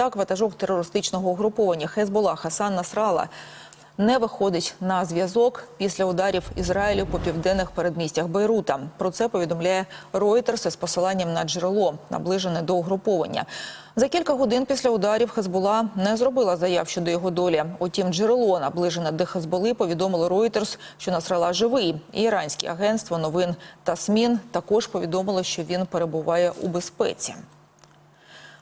Так, ватажок терористичного угруповання Хезбола Хасан Насрала не виходить на зв'язок після ударів Ізраїлю по південних передмістях Бейрута. Про це повідомляє Reuters із посиланням на джерело, наближене до угруповання. За кілька годин після ударів Хезбола не зробила заяв щодо його долі. Утім, джерело, наближене до Хезболи, повідомило Reuters, що Насрала живий. І іранське агентство новин Тасмін також повідомило, що він перебуває у безпеці.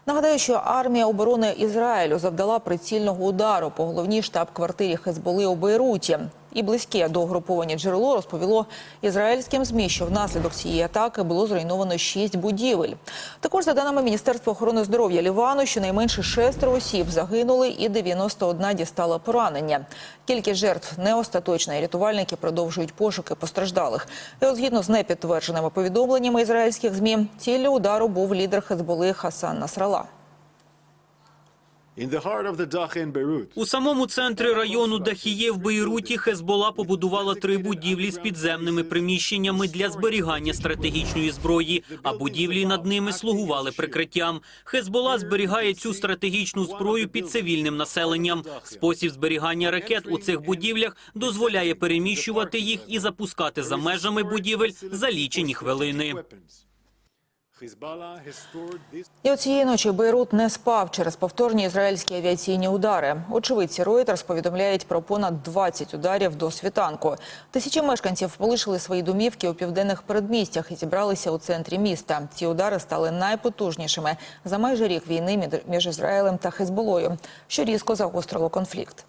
Нагадаю, що армія оборони Ізраїлю завдала прицільного удару по головній штаб-квартирі Хезболи у Бейруті. І близьке до угруповання джерело розповіло ізраїльським змі, що внаслідок цієї атаки було зруйновано шість будівель. Також за даними Міністерства охорони здоров'я Лівану, щонайменше шестеро осіб загинули, і 91 дістала поранення. Кількість жертв не остаточна, і рятувальники продовжують пошуки постраждалих. І от згідно з непідтвердженими повідомленнями ізраїльських змі, ціллю удару був лідер Хезболи Хасан Насрала. У самому центрі району Дахіє в Бейруті Хезбола побудувала три будівлі з підземними приміщеннями для зберігання стратегічної зброї, а будівлі над ними слугували прикриттям. Хезбола зберігає цю стратегічну зброю під цивільним населенням. Спосіб зберігання ракет у цих будівлях дозволяє переміщувати їх і запускати за межами будівель за лічені хвилини. І цієї ночі Бейрут не спав через повторні ізраїльські авіаційні удари. Очевидці Reuters повідомляють про понад 20 ударів до світанку. Тисячі мешканців полишили свої домівки у південних передмістях і зібралися у центрі міста. Ці удари стали найпотужнішими за майже рік війни між Ізраїлем та Хезболою, що різко загострило конфлікт.